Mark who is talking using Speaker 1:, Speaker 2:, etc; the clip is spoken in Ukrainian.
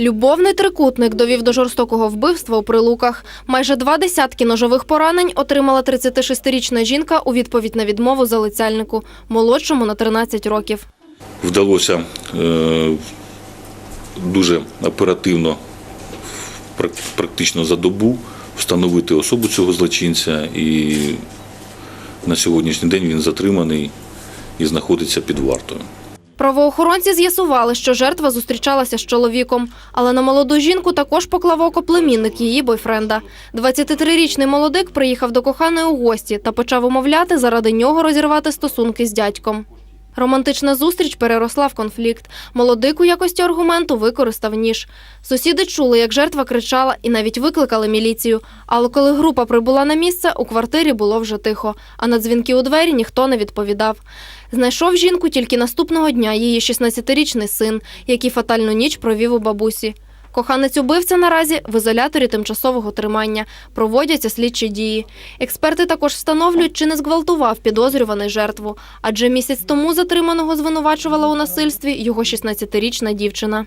Speaker 1: Любовний трикутник довів до жорстокого вбивства у прилуках. Майже два десятки ножових поранень отримала 36-річна жінка у відповідь на відмову залицяльнику, молодшому на 13 років.
Speaker 2: Вдалося е, дуже оперативно, практично за добу, встановити особу цього злочинця, і на сьогоднішній день він затриманий і знаходиться під вартою.
Speaker 1: Правоохоронці з'ясували, що жертва зустрічалася з чоловіком, але на молоду жінку також поклав око племінник її бойфренда. 23-річний молодик приїхав до коханої у гості та почав умовляти заради нього розірвати стосунки з дядьком. Романтична зустріч переросла в конфлікт. Молодик у якості аргументу використав ніж. Сусіди чули, як жертва кричала і навіть викликали міліцію. Але коли група прибула на місце, у квартирі було вже тихо, а на дзвінки у двері ніхто не відповідав. Знайшов жінку тільки наступного дня її 16-річний син, який фатальну ніч провів у бабусі. Коханець убивця наразі в ізоляторі тимчасового тримання. Проводяться слідчі дії. Експерти також встановлюють, чи не зґвалтував підозрюваний жертву, адже місяць тому затриманого звинувачувала у насильстві його 16-річна дівчина.